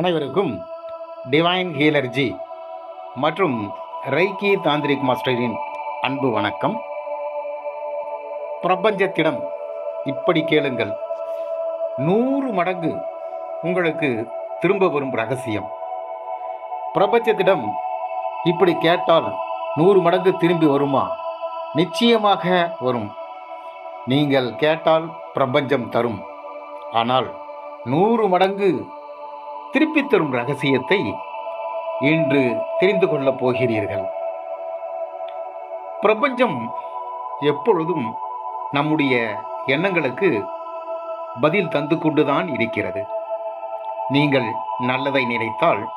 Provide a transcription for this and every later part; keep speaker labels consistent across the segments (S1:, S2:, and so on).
S1: அனைவருக்கும் டிவைன் ஹீலர்ஜி மற்றும் ரைக்கி தாந்திரிக் மாஸ்டரின் அன்பு வணக்கம். பிரபஞ்சத்திடம் இப்படி கேளுங்கள். நூறு மடங்கு உங்களுக்கு திரும்ப வரும் ரகசியம். பிரபஞ்சத்திடம் இப்படி கேட்டால் நூறு மடங்கு திரும்பி வருமா? நிச்சயமாக வரும். நீங்கள் கேட்டால் பிரபஞ்சம் தரும். ஆனால் நூறு மடங்கு திருப்பித் தரும் ரகசியத்தை இன்று தெரிந்து கொள்ளப் போகிறீர்கள். பிரபஞ்சம் எப்பொழுதும் நம்முடைய எண்ணங்களுக்கு பதில் தந்து கொண்டுதான் இருக்கிறது. நீங்கள் நல்லதை நினைத்தால்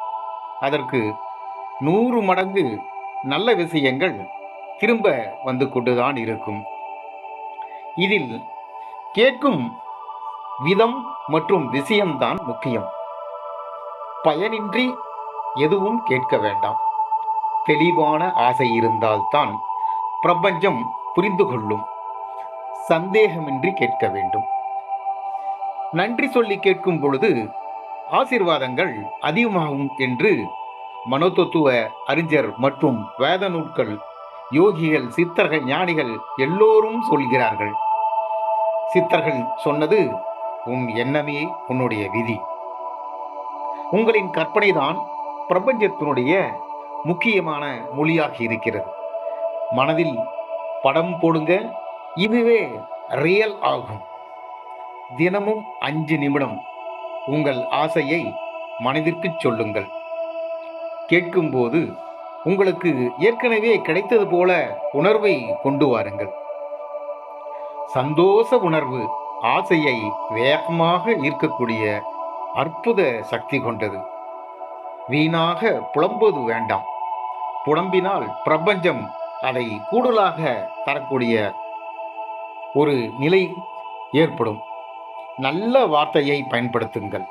S1: அதற்கு நூறு மடங்கு நல்ல விஷயங்கள் திரும்ப வந்து கொண்டுதான் இருக்கும். இதில் கேட்கும் விதம் மற்றும் விஷயம்தான் முக்கியம். பயனின்றி எதுவும் கேட்க வேண்டாம். தெளிவான ஆசை இருந்தால்தான் பிரபஞ்சம் புரிந்து கொள்ளும். சந்தேகமின்றி கேட்க வேண்டும். நன்றி சொல்லி கேட்கும் பொழுது ஆசீர்வாதங்கள் அதிகமாகும் என்று மனோதத்துவ அறிஞர் மற்றும் வேத நூல்கள் யோகிகள் சித்தர்கள் ஞானிகள் எல்லோரும் சொல்கிறார்கள். சித்தர்கள் சொன்னது உன் எண்ணமே உன்னுடைய விதி. உங்களின் கற்பனை தான் பிரபஞ்சத்தினுடைய முக்கியமான மொழியாக இருக்கிறது. மனதில் படம் போடுங்க இதுவே ரியல் ஆகும். தினமும் அஞ்சு நிமிடம் உங்கள் ஆசையை மனதிற்கு சொல்லுங்கள். கேட்கும்போது உங்களுக்கு ஏற்கனவே கிடைத்தது போல உணர்வை கொண்டு வாருங்கள். சந்தோஷ உணர்வு ஆசையை வேகமாக ஈர்க்கக்கூடிய அற்புத சக்தி கொண்டது. வீணாக புலம்புவது வேண்டாம். புலம்பினால் பிரபஞ்சம் அதை கூடுதலாக தரக்கூடிய ஒரு நிலை ஏற்படும். நல்ல வார்த்தையை பயன்படுத்துங்கள்.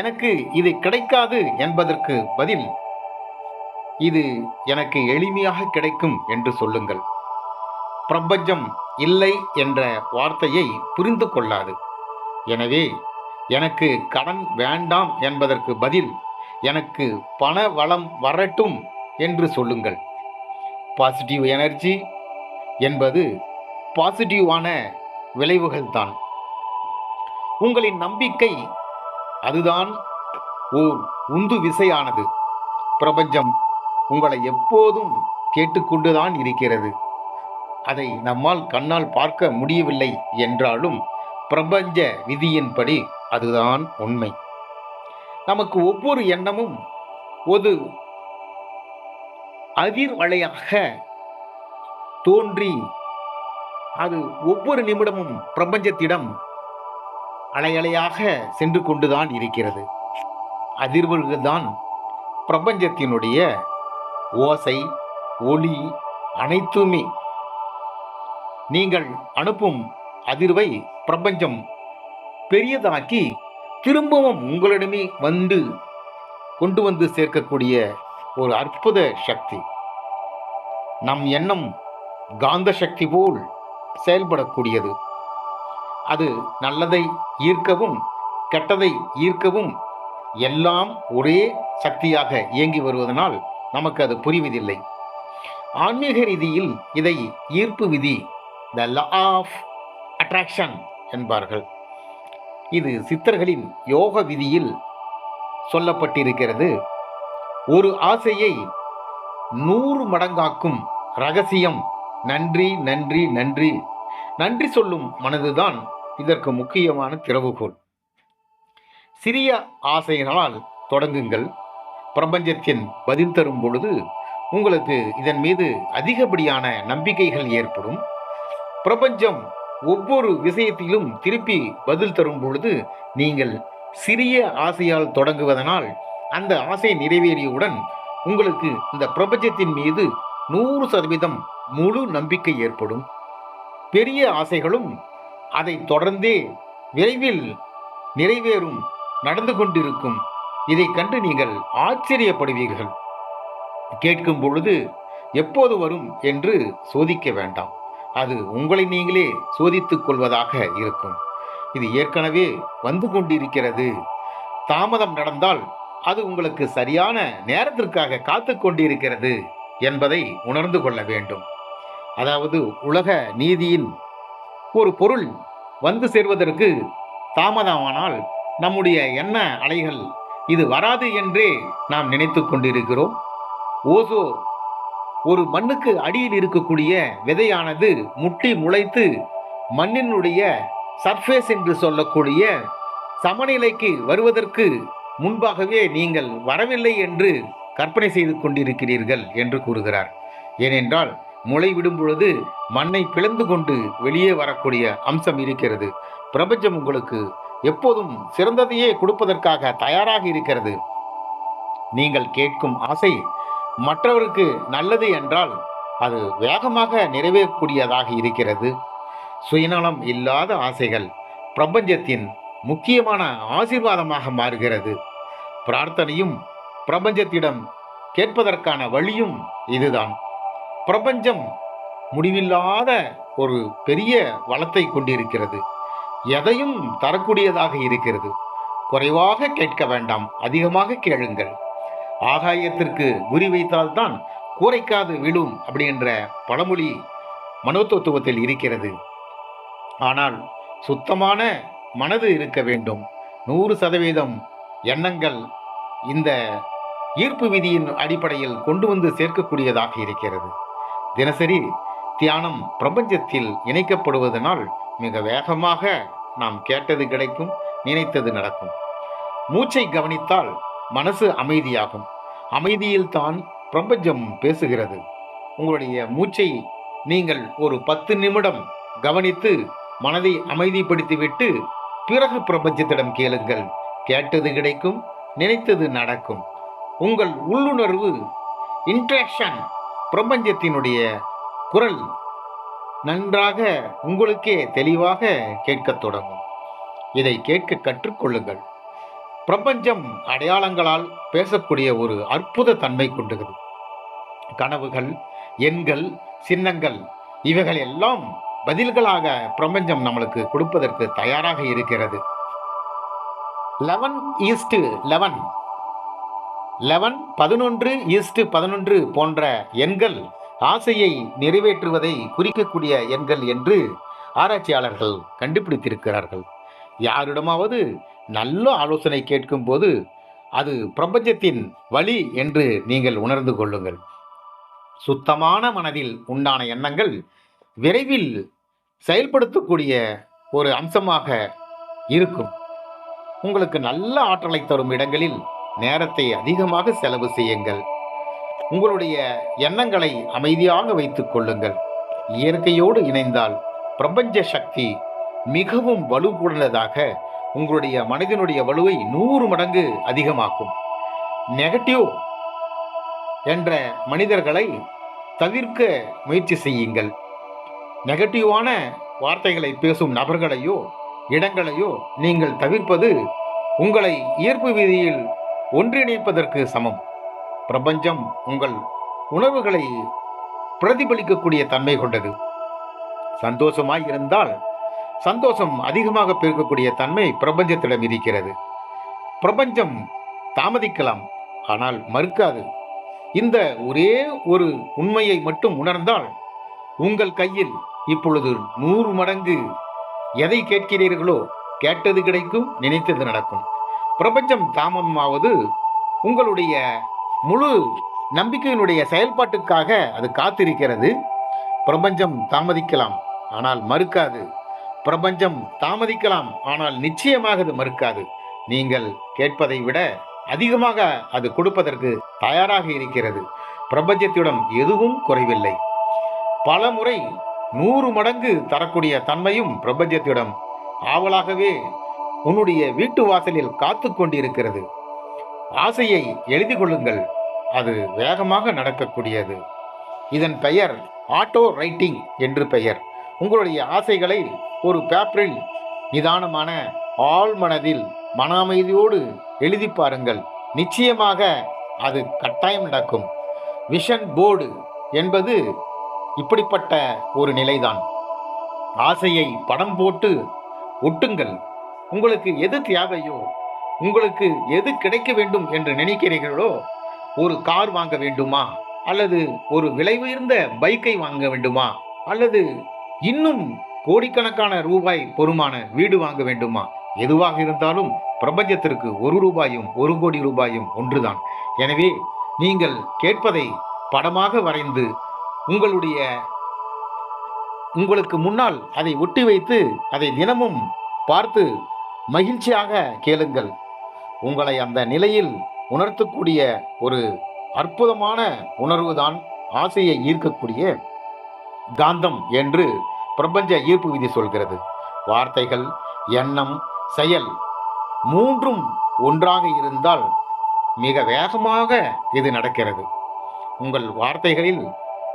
S1: எனக்கு இது கிடைக்காது என்பதற்கு பதில் இது எனக்கு எளிமையாக கிடைக்கும் என்று சொல்லுங்கள். பிரபஞ்சம் இல்லை என்ற வார்த்தையை புரிந்து கொள்ளாது. எனவே எனக்கு கடன் வேண்டாம் என்பதற்கு பதில் எனக்கு பண வளம் வரட்டும் என்று சொல்லுங்கள். பாசிட்டிவ் எனர்ஜி என்பது பாசிட்டிவான விளைவுகள் தான். உங்களின் நம்பிக்கை அதுதான் ஓர் உந்து விசையானது. பிரபஞ்சம் உங்களை எப்போதும் கேட்டுக்கொண்டுதான் இருக்கிறது. அதை நம்மால் கண்ணால் பார்க்க முடியவில்லை என்றாலும் பிரபஞ்ச விதியின்படி அதுதான் உண்மை. நமக்கு ஒவ்வொரு எண்ணமும் ஒரு அதிர்வலையாக தோன்றி அது ஒவ்வொரு நிமிடமும் பிரபஞ்சத்திடம் அலையலையாக சென்று கொண்டுதான் இருக்கிறது. அதிர்வுகள் தான் பிரபஞ்சத்தினுடைய ஓசை ஒளி அனைத்துமே. நீங்கள் அனுப்பும் அதிர்வை பிரபஞ்சம் பெரியதாக்கி திரும்பவும் உங்களிடமே வந்து கொண்டு வந்து சேர்க்கக்கூடிய ஒரு அற்புத சக்தி. நம் எண்ணம் காந்த சக்தி போல் செயல்படக்கூடியது. அது நல்லதை ஈர்க்கவும் கெட்டதை ஈர்க்கவும் எல்லாம் ஒரே சக்தியாக இயங்கி வருவதனால் நமக்கு அது புரிவதில்லை. ஆன்மீக ரீதியில் இதை ஈர்ப்பு விதி த லா ஆஃப் அட்ராக்ஷன் என்பார்கள். இது சித்தர்களின் யோக விதியில் சொல்லப்பட்டிருக்கிறது. ஒரு ஆசையை நூறு மடங்காக்கும் ரகசியம் நன்றி நன்றி நன்றி. நன்றி சொல்லும் மனதுதான் இதற்கு முக்கியமான திறவுகோல் சிறிய ஆசையினால் தொடங்குங்கள். பிரபஞ்சத்தின் பதில் தரும் பொழுது உங்களுக்கு இதன் மீது அதிகப்படியான நம்பிக்கைகள் ஏற்படும். பிரபஞ்சம் ஒவ்வொரு விஷயத்திலும் திருப்பி பதில் தரும் பொழுது நீங்கள் சிறிய ஆசையால் தொடங்குவதனால் அந்த ஆசை நிறைவேறியவுடன் உங்களுக்கு இந்த பிரபஞ்சத்தின் மீது நூறு சதவீதம் முழு நம்பிக்கை ஏற்படும். பெரிய ஆசைகளும் அதை தொடர்ந்தே விரைவில் நிறைவேறும் நடந்து கொண்டிருக்கும். இதை கண்டு நீங்கள் ஆச்சரியப்படுவீர்கள். கேட்கும் பொழுது எப்போது வரும் என்று சோதிக்க வேண்டாம். அது உங்களை நீங்களே சோதித்துக் கொள்வதாக இருக்கும். இது ஏற்கனவே வந்து கொண்டிருக்கிறது. தாமதம் நடந்தால் அது உங்களுக்கு சரியான நேரத்திற்காக காத்து கொண்டிருக்கிறது என்பதை உணர்ந்து கொள்ள வேண்டும். அதாவது உலக நீதியின் ஒரு பொருள் வந்து சேர்வதற்கு தாமதமானால் நம்முடைய எண்ண அலைகள் இது வராது என்றே நாம் நினைத்து கொண்டிருக்கிறோம். ஓசோ ஒரு மண்ணுக்கு அடியில் இருக்கக்கூடிய விதையானது முட்டி முளைத்து மண்ணினுடைய சர்ஃபேஸ் என்று சொல்லக்கூடிய சமநிலைக்கு வருவதற்கு முன்பாகவே நீங்கள் வரவில்லை என்று கற்பனை செய்து கொண்டிருக்கிறீர்கள் என்று கூறுகிறார். ஏனென்றால் முளை விடும் பொழுது மண்ணை பிளந்து கொண்டு வெளியே வரக்கூடிய அம்சம் இருக்கிறது. பிரபஞ்சம் உங்களுக்கு எப்போதும் சிறந்ததையே கொடுப்பதற்காக தயாராக இருக்கிறது. நீங்கள் கேட்கும் ஆசை மற்றவருக்கு நல்லது என்றால் அது வேகமாக நிறைவேறக்கூடியதாக இருக்கிறது. சுயநலம் இல்லாத ஆசைகள் பிரபஞ்சத்தின் முக்கியமான ஆசீர்வாதமாக மாறுகிறது. பிரார்த்தனையும் பிரபஞ்சத்திடம் கேட்பதற்கான வழியும் இதுதான். பிரபஞ்சம் முடிவில்லாத ஒரு பெரிய வளத்தை கொண்டிருக்கிறது. எதையும் தரக்கூடியதாக இருக்கிறது. குறைவாக கேட்க வேண்டாம். அதிகமாக கேளுங்கள். ஆகாயத்திற்கு குறி வைத்தால்தான் கூரைக்காது விழும் அப்படின்ற பழமொழி மனோதத்துவத்தில் இருக்கிறது. ஆனால் சுத்தமான மனது இருக்க வேண்டும். நூறு சதவீதம் எண்ணங்கள் இந்த ஈர்ப்பு விதியின் அடிப்படையில் கொண்டு வந்து சேர்க்கக்கூடியதாக இருக்கிறது. தினசரி தியானம் பிரபஞ்சத்தில் இணைக்கப்படுவதனால் மிக வேகமாக நாம் கேட்டது கிடைக்கும் நினைத்தது நடக்கும். மூச்சை கவனித்தால் மனசு அமைதியாகும். அமைதியில்தான் பிரபஞ்சம் பேசுகிறது. உங்களுடைய மூச்சை நீங்கள் ஒரு பத்து நிமிடம் கவனித்து மனதை அமைதிப்படுத்திவிட்டு பிறகு பிரபஞ்சத்திடம் கேளுங்கள். கேட்டது கிடைக்கும் நினைத்தது நடக்கும். உங்கள் உள்ளுணர்வு இன்ட்ராக்ஷன் பிரபஞ்சத்தினுடைய குரல் நன்றாக உங்களுக்கே தெளிவாக கேட்கத் தொடங்கும். இதை கேட்க கற்றுக்கொள்ளுங்கள். பிரபஞ்சம் அடையாளங்களால் பேசக்கூடிய ஒரு அற்புத தன்மை கொண்டுகிறது கனவுகள் எண்கள் சின்னங்கள் இவைகள் எல்லாம் பதில்களாக பிரபஞ்சம் நம்மளுக்கு கொடுப்பதற்கு தயாராக இருக்கிறது. Eleven east eleven. லெவன் பதினொன்று ஈஸ்ட் பதினொன்று போன்ற எண்கள் ஆசையை நிறைவேற்றுவதை குறிக்கக்கூடிய எண்கள் என்று ஆராய்ச்சியாளர்கள் கண்டுபிடித்திருக்கிறார்கள். யாரிடமாவது நல்ல ஆலோசனை கேட்கும்போது அது பிரபஞ்சத்தின் வழி என்று நீங்கள் உணர்ந்து கொள்ளுங்கள். சுத்தமான மனதில் உண்டான எண்ணங்கள் விரைவில் செயல்படுத்தக்கூடிய ஒரு அம்சமாக இருக்கும். உங்களுக்கு நல்ல ஆற்றலை தரும் இடங்களில் நேரத்தை அதிகமாக செலவு செய்யுங்கள். உங்களுடைய எண்ணங்களை அமைதியாக வைத்துக் கொள்ளுங்கள். இயற்கையோடு இணைந்தால் பிரபஞ்ச சக்தி மிகவும் வலுவுள்ளதாக உங்களுடைய மனதினுடைய வலுவை நூறு மடங்கு அதிகமாக்கும். நெகட்டிவ் என்ற மனிதர்களை தவிர்க்க முயற்சி செய்யுங்கள். நெகட்டிவான வார்த்தைகளை பேசும் நபர்களையோ இடங்களையோ நீங்கள் தவிர்ப்பது உங்களை ஈர்ப்பு வீதியில் ஒன்றிணைப்பதற்கு சமம். பிரபஞ்சம் உங்கள் உணர்வுகளை பிரதிபலிக்கக்கூடிய தன்மை கொண்டது. சந்தோஷமாய் இருந்தால் சந்தோஷம் அதிகமாக பெருக்கக்கூடிய தன்மை பிரபஞ்சத்திடம் இருக்கிறது. பிரபஞ்சம் தாமதிக்கலாம் ஆனால் மறுக்காது. இந்த ஒரே ஒரு உண்மையை மட்டும் உணர்ந்தால் உங்கள் கையில் இப்பொழுது நூறு மடங்கு எதை கேட்கிறீர்களோ கேட்டது கிடைக்கும் நினைத்தது நடக்கும். பிரபஞ்சம் தாமதமாவது உங்களுடைய முழு நம்பிக்கையினுடைய செயல்பாட்டுக்காக அது காத்திருக்கிறது. பிரபஞ்சம் தாமதிக்கலாம் ஆனால் மறுக்காது. பிரபஞ்சம் தாமதிக்கலாம் ஆனால் நிச்சயமாக அது மறுக்காது. நீங்கள் கேட்பதை விட அதிகமாக அது கொடுப்பதற்கு தயாராக இருக்கிறது. பிரபஞ்சத்திடம் எதுவும் குறைவில்லை. பல முறை நூறு மடங்கு தரக்கூடிய தன்மையும் பிரபஞ்சத்திடம் ஆவலாகவே உன்னுடைய வீட்டு வாசலில் காத்து கொண்டிருக்கிறது. ஆசையை எழுதி கொள்ளுங்கள். அது வேகமாக நடக்கக்கூடியது. இதன் பெயர் ஆட்டோ ரைட்டிங் என்று பெயர். உங்களுடைய ஆசைகளை ஒரு பேப்பரில் நிதானமான ஆழ்மனதில் மன அமைதியோடு எழுதி பாருங்கள். நிச்சயமாக அது கட்டாயம் நடக்கும். விஷன் போர்டு என்பது இப்படிப்பட்ட ஒரு நிலைதான். ஆசையை படம் போட்டு ஒட்டுங்கள். உங்களுக்கு எது தேவையோ உங்களுக்கு எது கிடைக்க வேண்டும் என்று நினைக்கிறீர்களோ ஒரு கார் வாங்க வேண்டுமா? அல்லது ஒரு விலை உயர்ந்த பைக்கை வாங்க வேண்டுமா? அல்லது இன்னும் கோடிக்கணக்கான ரூபாய் பொறுமான வீடு வாங்க வேண்டுமா? எதுவாக இருந்தாலும் பிரபஞ்சத்திற்கு ஒரு ரூபாயும் ஒரு கோடி ரூபாயும் ஒன்றுதான். எனவே நீங்கள் கேட்பதை படமாக வரைந்து உங்களுடைய உங்களுக்கு முன்னால் அதை ஒட்டி வைத்து அதை தினமும் பார்த்து மகிழ்ச்சியாக கேளுங்கள். உங்களை அந்த நிலையில் உணர்த்தக்கூடிய ஒரு அற்புதமான உணர்வுதான் ஆசையை ஈர்க்கக்கூடிய காந்தம் என்று பிரபஞ்ச ஈர்ப்பு விதி சொல்கிறது. வார்த்தைகள் எண்ணம் செயல் மூன்றும் ஒன்றாக இருந்தால் மிக வேகமாக இது நடக்கிறது. உங்கள் வார்த்தைகளில்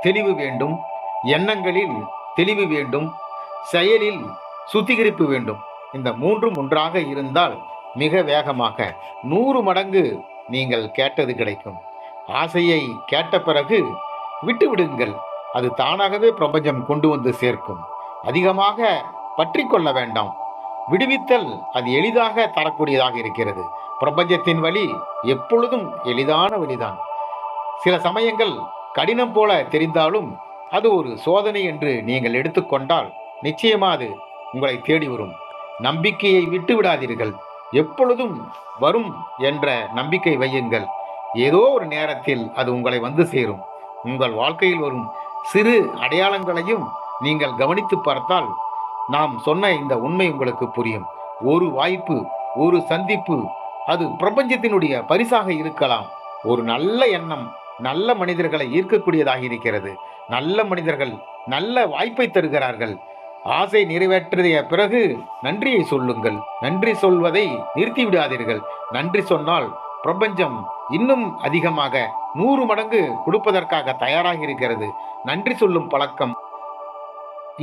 S1: தெளிவு வேண்டும் எண்ணங்களில் தெளிவு வேண்டும் செயலில் சுத்திகரிப்பு வேண்டும். இந்த மூன்றும் ஒன்றாக இருந்தால் மிக வேகமாக நூறு மடங்கு நீங்கள் கேட்டது கிடைக்கும். ஆசையை கேட்ட பிறகு விட்டுவிடுங்கள். அது தானாகவே பிரபஞ்சம் கொண்டு வந்து சேர்க்கும். அதிகமாக பற்றி கொள்ள வேண்டாம். விடுவித்தல் அது எளிதாக தரக்கூடியதாக இருக்கிறது. பிரபஞ்சத்தின் வழி எப்பொழுதும் எளிதான வழிதான். சில சமயங்கள் கடினம் போல தெரிந்தாலும் அது ஒரு சோதனை என்று நீங்கள் எடுத்துக்கொண்டால் நிச்சயமாக அது உங்களை தேடி வரும். நம்பிக்கையை விட்டு விடாதீர்கள். எப்பொழுதும் வரும் என்ற நம்பிக்கை வையுங்கள். ஏதோ ஒரு நேரத்தில் அது உங்களை வந்து சேரும். உங்கள் வாழ்க்கையில் வரும் சிறு அடையாளங்களையும் நீங்கள் கவனித்து பார்த்தால் நாம் சொன்ன இந்த உண்மை உங்களுக்கு புரியும். ஒரு வாய்ப்பு ஒரு சந்திப்பு அது பிரபஞ்சத்தினுடைய பரிசாக இருக்கலாம். ஒரு நல்ல எண்ணம் நல்ல மனிதர்களை ஈர்க்கக்கூடியதாக இருக்கிறது. நல்ல மனிதர்கள் நல்ல வாய்ப்பை தருகிறார்கள். ஆசை நிறைவேற்றிய பிறகு நன்றியை சொல்லுங்கள். நன்றி சொல்வதை நிறுத்தி விடாதீர்கள் நன்றி சொன்னால் பிரபஞ்சம் இன்னும் அதிகமாக நூறு மடங்கு கொடுப்பதற்காக தயாராக இருக்கிறது நன்றி சொல்லும் பழக்கம்.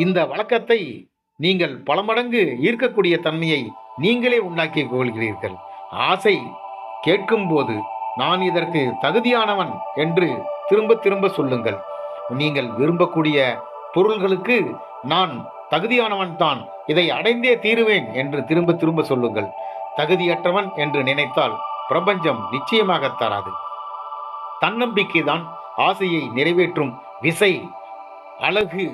S1: இந்த வழக்கத்தை நீங்கள் பல மடங்கு ஈர்க்கக்கூடிய தன்மையை நீங்களே உண்டாக்கி கொள்கிறீர்கள். ஆசை கேட்கும்போது நான் இதற்கு தகுதியானவன் என்று திரும்ப திரும்ப சொல்லுங்கள். நீங்கள் விரும்பக்கூடிய பொருள்களுக்கு நான் தகுதியானவன் தான் இதை அடைந்தே தீருவேன் என்று திரும்ப திரும்ப சொல்லுங்கள். தகுதியற்றவன் என்று நினைத்தால் பிரபஞ்சம் நிச்சயமாக தராது. தன்னம்பிக்கை தான் ஆசையை நிறைவேற்றும் விசை அழகு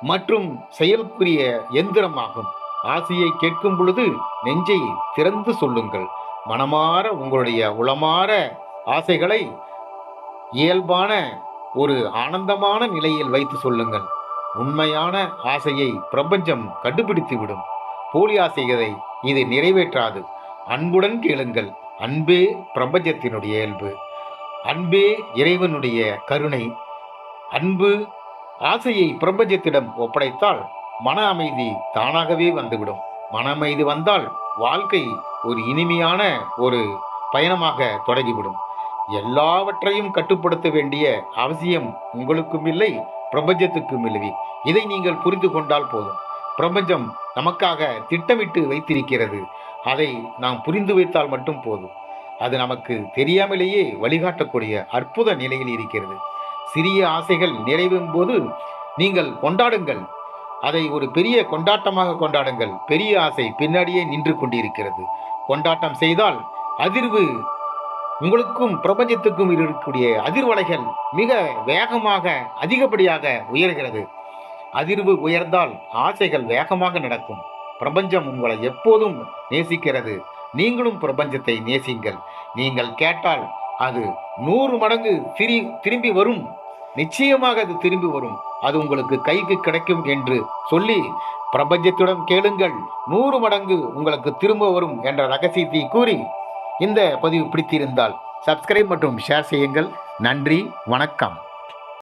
S1: மற்றும் செயல்புரிய எந்திரமாகும். ஆசையை கேட்கும் பொழுது நெஞ்சை திறந்து சொல்லுங்கள். மனமாற உங்களுடைய உளமாற ஆசைகளை இயல்பான ஒரு ஆனந்தமான நிலையில் வைத்து சொல்லுங்கள். உண்மையான ஆசையை பிரபஞ்சம் கண்டுபிடித்து விடும் போலி ஆசைகளை இது நிறைவேற்றாது. அன்புடன் கேளுங்கள். அன்பே பிரபஞ்சத்தினுடைய இயல்பு. அன்பே இறைவனுடைய கருணை. அன்பு ஆசையை பிரபஞ்சத்திடம் ஒப்படைத்தால் மன அமைதி தானாகவே வந்துவிடும். மன அமைதி வந்தால் வாழ்க்கை ஒரு இனிமையான ஒரு பயணமாக தொடங்கிவிடும். எல்லாவற்றையும் கட்டுப்படுத்த வேண்டிய அவசியம் உங்களுக்கும் இல்லை பிரபஞ்சத்துக்கும் இல்லை. இதை நீங்கள் புரிந்து கொண்டால் போதும். பிரபஞ்சம் நமக்காக திட்டமிட்டு வைத்திருக்கிறது. அதை நாம் புரிந்து வைத்தால் மட்டும் போதும். அது நமக்கு தெரியாமலேயே வழிகாட்டக்கூடிய அற்புத நிலையில் இருக்கிறது. சிறிய ஆசைகள் நிறைவும் போது நீங்கள் கொண்டாடுங்கள். அதை ஒரு பெரிய கொண்டாட்டமாக கொண்டாடுங்கள். பெரிய ஆசை பின்னாடியே நின்று கொண்டிருக்கிறது. கொண்டாட்டம் செய்தால் அதிர்வு உங்களுக்கும் பிரபஞ்சத்துக்கும் இருக்கக்கூடிய அதிர்வலைகள் மிக வேகமாக அதிகப்படியாக உயர்கிறது. அதிர்வு உயர்ந்தால் ஆசைகள் வேகமாக நடக்கும். பிரபஞ்சம் உங்களை எப்போதும் நேசிக்கிறது. நீங்களும் பிரபஞ்சத்தை நேசிங்கள். நீங்கள் கேட்டால் அது நூறு மடங்கு திரி திரும்பி வரும். நிச்சயமாக அது திரும்பி வரும். அது உங்களுக்கு கைக்கு கிடைக்கும் என்று சொல்லி பிரபஞ்சத்திடம் கேளுங்கள். நூறு மடங்கு உங்களுக்கு திரும்ப வரும் என்ற ரகசியத்தை கூறி இந்த பதிவு பிடித்திருந்தால் சப்ஸ்கிரைப் மற்றும் ஷேர் செய்யுங்கள். நன்றி வணக்கம்.